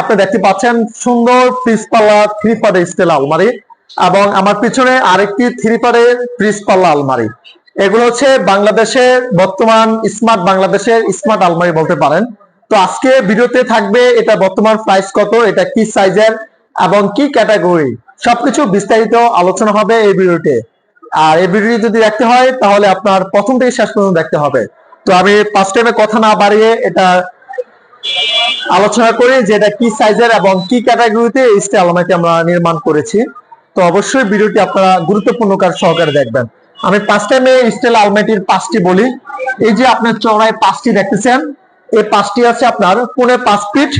আপনি দেখতে পাচ্ছেন সুন্দর পিস পাল্লা থ্রি পার্টের স্টেল আলমারি এবং আমার পিছনে আরেকটি থ্রি পার্টের পিস পাল্লা আলমারি। এগুলো হচ্ছে বাংলাদেশের বর্তমান স্মার্ট বাংলাদেশের স্মার্ট আলমারি বলতে পারেন। তো আজকে ভিডিওতে থাকবে এটা বর্তমান প্রাইস কত, এটা কি সাইজের এবং কি ক্যাটাগরি সবকিছু বিস্তারিত আলোচনা হবে এই ভিডিওতে। আর এই ভিডিওটি যদি দেখতে হয়, তাহলে আপনার প্রথম থেকে শেষ পর্যন্ত দেখতে হবে। তো আমি ফার্স্ট টাইমে কথা না বাড়িয়ে এটা আলোচনা করি যে এটা কি সাইজের এবং কি ক্যাটাগরিতে এই স্টিল আলমারিটি আমরা নির্মাণ করেছি। তো অবশ্যই ভিডিওটি আপনারা গুরুত্বপূর্ণ কার সহকারে দেখবেন। আমি ফার্স্ট টাইমে স্টিল আলমারিটির পাঁচটি বলি। এই যে আপনার চড়ায় পাঁচটি দেখতেছেন, এই পাঁচটি আছে আপনার পৌনে পাঁচ ফিট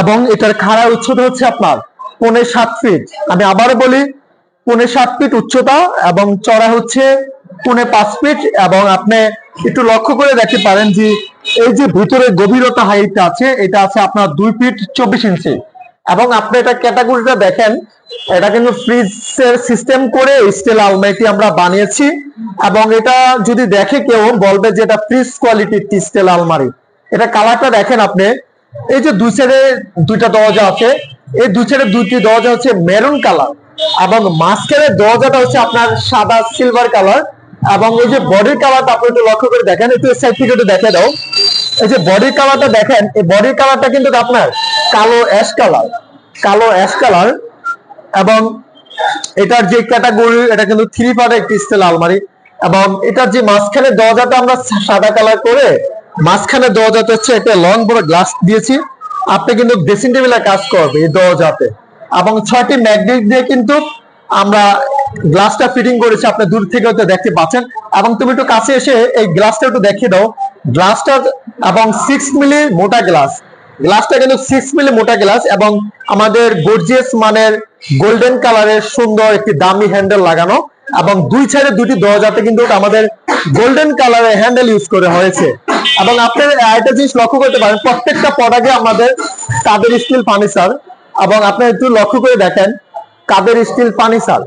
এবং এটার খাড়া উচ্চতা হচ্ছে আপনার পৌনে সাত ফিট আমি আবারও বলি পৌনে সাত ফিট উচ্চতা এবং চড়া হচ্ছে পৌনে পাঁচ ফিট এবং আপনি একটু লক্ষ্য করে দেখতে পারেন যে এই যে ভিতরে গভীরতা হাইট আছে, এটা আছে আপনার দুই ফিট চব্বিশ ইঞ্চি। এবং আপনি এটা ক্যাটাগরিটা দেখেন, এটা কিন্তু ফ্রিজের সিস্টেম করে স্টিল আলমারিটি আমরা বানিয়েছি। এবং এটা যদি দেখে কেউ, বলবে যে এটা ফ্রিজ কোয়ালিটির স্টিল আলমারি। এটা কালারটা দেখেন আপনি। এই যে দুই সাইডে দুইটা দরজা আছে। এই দুই সাইডে দুইটি দরজা হচ্ছে মেরুন কালার। এবং মাঝখানের দরজাটা হচ্ছে আপনার সাদা সিলভার কালার। এবং এই যে বডির কালারটা আপনি একটু লক্ষ্য করে দেখেন, একটু সাইড থেকে একটু দেখে দাও। এই যে বডির কালারটা দেখেন, এই বডির কালারটা কিন্তু আপনার কালো অ্যাশ কালার কালো অ্যাশ কালার এবং এটার যে ক্যাটাগরি এটা কিন্তু থ্রি পার্টের একটি স্টিল আলমারি এবং এটার যে মাঝখানে দরজাটা আমরা সাদা কালার করে, মাঝখানে দরজাটা হচ্ছে একটা লং বড় গ্লাস দিয়েছি। আপনি কিন্তু ড্রেসিং টেবিলে কাজ করবে এই দরজাতে এবং ছয়টি ম্যাগনেট দিয়ে কিন্তু আমরা গ্লাসটা ফিটিং করেছি, আপনি দূর থেকে হয়তো দেখতে পাচ্ছেন এবং তুমি একটু কাছে এসে এই গ্লাসটা একটু দেখিয়ে দাও। গ্লাসটা এবং সিক্স মিলি মোটা গ্লাস। গ্লাসটা কিন্তু সিক্স মিলি মোটা গ্লাস এবং আমাদের গর্জিয়াস মানের গোল্ডেন কালারের সুন্দর একটি দামি হ্যান্ডেল লাগানো এবং দুই সাইডে দুটি দরজাতে কিন্তু আমাদের গোল্ডেন কালারের হ্যান্ডেল ইউজ করে হয়েছে। এবং আপনার একটা জিনিস লক্ষ্য করতে পারেন, প্রত্যেকটা প্রোডাক্টে আমাদের কাদের স্টিল ফার্নিচার এবং আপনি একটু লক্ষ্য করে দেখেন, কাদের স্টিল ফার্নিচার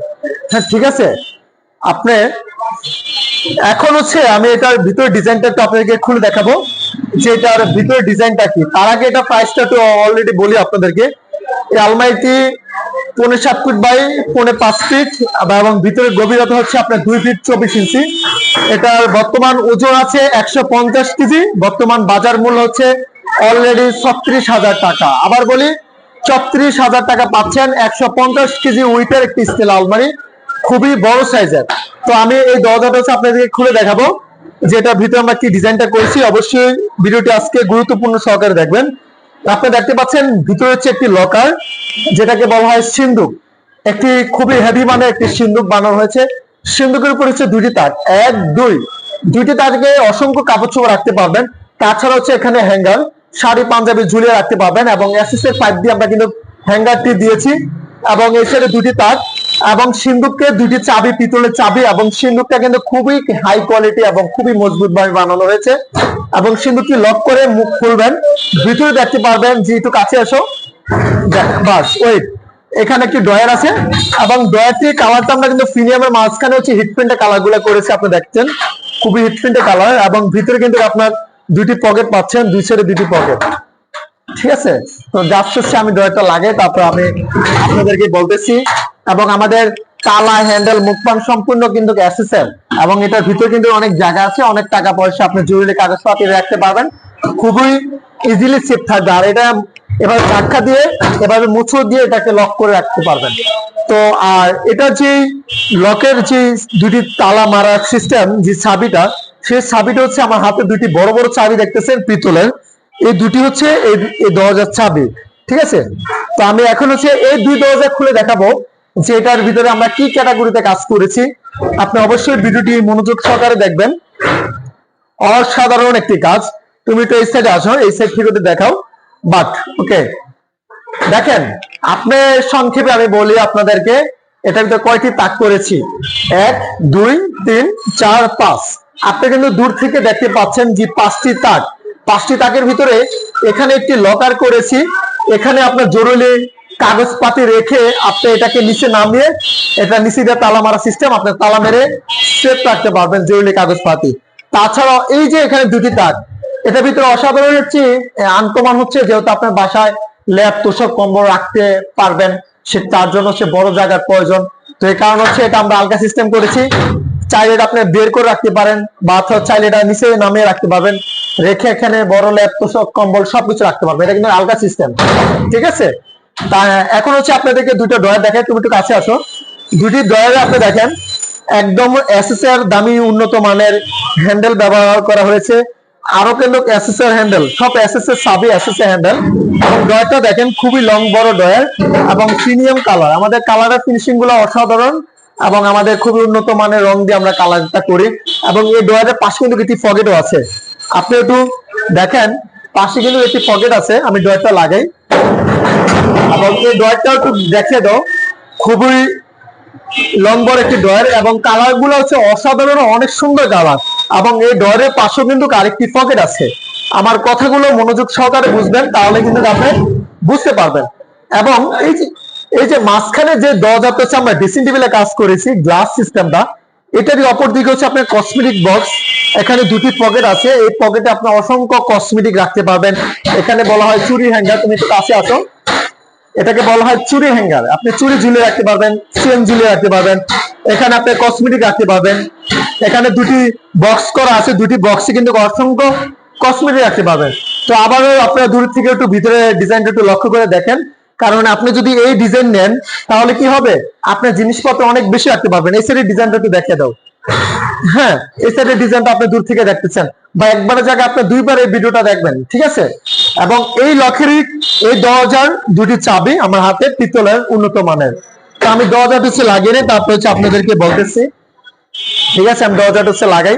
হ্যাঁ ঠিক আছে? আপনি এখন হচ্ছে আমি এটার ভিতরে ডিজাইনটা আপনাদেরকে খুলে দেখাবো যে এটার ভিতরে ডিজাইনটা কি। তার আগে এটা প্রাইসটা একটু অলরেডি বলি আপনাদেরকে। এই আলমারিটি পৌনে সাত ফিট বাই পৌনে পাঁচ ফিট এবং ভিতরে গভীরতা হচ্ছে আপনার দুই ফিট চব্বিশ ইঞ্চি এটার বর্তমান ওজন আছে একশো পঞ্চাশ কেজি। বর্তমান বাজার মূল্য হচ্ছে অলরেডি ছত্রিশ হাজার টাকা। আবার বলি, ছত্রিশ হাজার টাকা পাচ্ছেন একশো পঞ্চাশ কেজি উইটের একটি স্টিল আলমারি। খুবই বড় সাইজের তো আমি এই দরজাটা হচ্ছে আপনাদেরকে খুলে দেখাবো, যেটা ভিতরে আমরা কি ডিজাইনটা করেছি। অবশ্যই ভিডিওটি আজকে গুরুত্বপূর্ণ সহকারে দেখবেন। আপনি দেখতে পাচ্ছেন, ভিতরে হচ্ছে একটি লকার যেটাকে বলা হয় সিন্ধুক একটি খুবই হেভি মানে একটি সিন্ধুক বানানো হয়েছে। সিন্ধুকের উপর হচ্ছে দুটি তাক এক, দুই। দুইটি তাকে অসংখ্য কাপড় চোপড় রাখতে পারবেন। তাছাড়া হচ্ছে এখানে হ্যাঙ্গার শাড়ি, পাঞ্জাবি ঝুলিয়ে রাখতে পারবেন এবং এসএসের পাইপ দিয়ে আমরা কিন্তু হ্যাঙ্গারটি দিয়েছি এবং এই সাইডে দুটি তাক এবং সিন্ধুককে দুটি চাবি, পিতলের চাবি এবং সিন্ধুকটা কিন্তু খুবই হাই কোয়ালিটি এবং খুবই মজবুত ভাবে বানানো হয়েছে এবং সিন্ধুকটি লক করে মুখ খুলবেন। ভিতরে দেখতে পারবেন যে একটু কাছে আসো বাস ওয়েট এখানে একটি ড্রয়ার আছে এবং ড্রয়ারটি কালারটা আমরা কিন্তু প্রিমিয়ামের মাঝখানে হচ্ছে হিট প্রিন্টের কালারগুলো করেছি, আপনি দেখছেন। খুবই হিট প্রিন্টের কালার এবং ভিতরে কিন্তু আপনার দুটি পকেট পাচ্ছেন, দুই সাইডে দুটি পকেট ঠিক আছে? তো জাস্ট হচ্ছে আমি ড্রয়ারটা লাগে তারপর আমি আপনাদেরকে বলতেছি। এবং আমাদের তালা হ্যান্ডেল মুখপান সম্পূর্ণ কিন্তু এসএসএল এবং এটার ভিতরে কিন্তু অনেক জায়গা আছে, অনেক টাকা পয়সা আপনি জরুরি কাগজপাতি রাখতে পারবেন। খুবই ইজিলি সেফ থাকবে। আর এটা এবার ধাক্কা দিয়ে, এভাবে মুছো দিয়ে এটাকে লক করে রাখতে পারবেন। তো আর এটা যে লকের যে দুটি তালা মারার সিস্টেম যে চাবিটা, সেই চাবিটা হচ্ছে আমার হাতে দুটি বড় বড় চাবি দেখতেছেন পিতলের। এই দুটি হচ্ছে এই দরজার চাবি, ঠিক আছে? তো আমি এখন হচ্ছে এই দুই দরজা খুলে দেখাবো যে এটার ভিতরে আমরা কি ক্যাটাগরিতে কাজ করেছি। আপনি অবশ্যই ভিডিওটি মনোযোগ সহকারে দেখবেন। অসাধারণ একটি কাজ। তুমি তো এই সাইডে আসো, এই সাইড থেকে দেখাও। বাট ওকে দেখেন, আপনি সংক্ষেপে আমি বলি আপনাদেরকে, এটার ভিতরে কয়টি তাক করেছি? এক, দুই, তিন, চার, পাঁচ। আপনি কিন্তু দূর থেকে দেখতে পাচ্ছেন যে পাঁচটি তাক। পাঁচটি তাকের ভিতরে এখানে একটি লকার করেছি। এখানে আপনার জরুরি কাগজপাতি রেখে আপনি এটাকে নিচে নামিয়ে, এটা নিচে দিয়ে তালা মারা সিস্টেম আপনি তালা মেরে সেফ রাখতে পারবেন জরুরি কাগজপাতি। তাছাড়াও এই যে এখানে দুটি তাক, এটার ভিতরে অসাধারণ হচ্ছে আনকমান হচ্ছে যেহেতু আপনার বাসায় ল্যাব, তোষক, কম্বল রাখতে পারবেন, সে তার জন্য সে বড় জায়গার প্রয়োজন। তো এই কারণ হচ্ছে এটা আমরা আলগা সিস্টেম করেছি। চাইলে এটা আপনি বের করে রাখতে পারেন বা চাইলে এটা নিচে নামিয়ে রাখতে পারবেন। রেখে এখানে বড় তোষক কম্বল সবকিছু রাখতে পারবেন। এটা কিন্তু আলগা সিস্টেম ঠিক আছে? এখন হচ্ছে আপনাদেরকে দুটো ড্রয়ার দেখাই। তুমি একটু কাছে আসো। দুটি ড্রয়ারে আপনি দেখেন, একদম এসএসআর দামি উন্নত মানের হ্যান্ডেল ব্যবহার করা হয়েছে। আরও কিন্তু এসএসআর হ্যান্ডেল সব এসএসআর সাবি এসএসআর হ্যান্ডেল এবং ড্রয়ারটা দেখেন, খুবই লং বড় ড্রয়ার এবং প্রিমিয়াম কালার আমাদের কালারের ফিনিশিংগুলো অসাধারণ। এবং আমাদের খুবই উন্নত মানের রং দিয়ে আমরা কালারটা করি। এবং এই ড্রয়ারের পাশে কিন্তু একটি পকেটও আছে। আপনি একটু দেখেন, পাশে কিন্তু একটি পকেট আছে, আমি ড্রয়ারটা লাগাই। এবং এই ড্রয়ারটা একটু দেখে দাও, খুবই লম্বর একটি ডয়ার এবং কালারগুলো হচ্ছে অসাধারণ, অনেক সুন্দর কালার। এবং এই ডয়ারের পাশেও কিন্তু আরেকটি পকেট আছে। আমার কথাগুলো মনোযোগ সহকারে বুঝবেন, তাহলে কিন্তু আপনি বুঝতে পারবেন। এবং এই যে এই যে মাঝখানে যে দরজাটা হচ্ছে আমরা ড্রেসিং টেবিলে কাজ করেছি গ্লাস সিস্টেমটা এটারই অপর দিকে হচ্ছে আপনার কসমেটিক বক্স এখানে দুটি পকেট আছে। এই পকেটে আপনি অসংখ্য কসমেটিক রাখতে পারবেন। এখানে বলা হয় চুরি হ্যাঙ্গার তুমি একটু কাছে আসো। এটাকে বলা হয় চুরি হ্যাঙ্গার আপনি চুরি ঝুলিয়ে রাখতে পারবেন চেন ঝুলিয়ে রাখতে পারবেন। এখানে আপনি কসমেটিক রাখতে পারবেন। এখানে দুটি বক্স করা আছে। দুটি বক্সে কিন্তু অসংখ্য কসমেটিক রাখতে পারবেন। তো আবারও আপনারা দূর থেকে একটু ভিতরে ডিজাইনটা একটু লক্ষ্য করে দেখেন। কারণ আপনি যদি এই ডিজাইন নেন, তাহলে কি হবে? আপনার জিনিসপত্র অনেক বেশি রাখতে পারবেন। এই সাইডের ডিজাইনটা একটু দেখে দাও। হ্যাঁ এই সাইডের ডিজাইনটা আপনি দূর থেকে দেখতেছেন। বা একবারের জায়গায় আপনি দুইবার এই ভিডিওটা দেখবেন, ঠিক আছে? এবং এই লকেরই এই দরজার দুটি চাবি আমার হাতে পিতলের উন্নত মানের। তো আমি দরজাটা হচ্ছে লাগিয়ে তারপর হচ্ছে আপনাদেরকে বলতেছি। ঠিক আছে, আমি দরজাটা হচ্ছে লাগাই।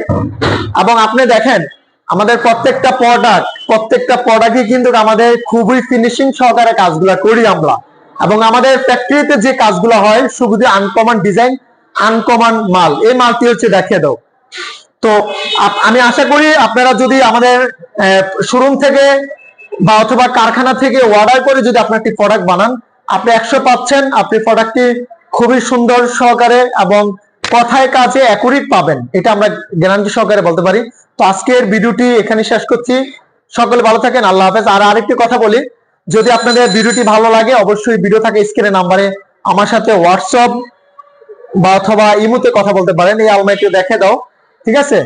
এবং আপনি দেখেন আমাদের প্রত্যেকটা প্রোডাক্ট প্রত্যেকটা প্রোডাক্টই কিন্তু আমাদের খুবই ফিনিশিং সহকারে কাজগুলো করি আমরা। এবং আমাদের ফ্যাক্টরিতে যে কাজগুলো হয়, শুধু আনকমন ডিজাইন আনকমন মাল, এই মালটি হচ্ছে দেখিয়ে দাও। তো আমি আশা করি আপনারা যদি আমাদের শোরুম থেকে বা অথবা কারখানা থেকে অর্ডার করে যদি আপনার একটি প্রোডাক্ট বানান, আপনি একশো পাচ্ছেন, আপনি প্রোডাক্টটি খুবই সুন্দর সহকারে এবং কথায় কাজে অ্যাকুরেট পাবেন। এটা আমরা গ্যারান্টি সহকারে বলতে পারি। তো আজকের ভিডিওটি এখানে শেষ করছি। সকলে ভালো থাকেন, আল্লাহ হাফেজ। আর আরেকটি কথা বলি, যদি আপনাদের ভিডিওটি ভালো লাগে, অবশ্যই ভিডিও থাকে স্ক্রিনে নাম্বারে আমার সাথে হোয়াটসঅ্যাপ বা অথবা ইমুতে কথা বলতে পারেন। এই আলমাইটিও দেখে দাও। ঠিক আছে?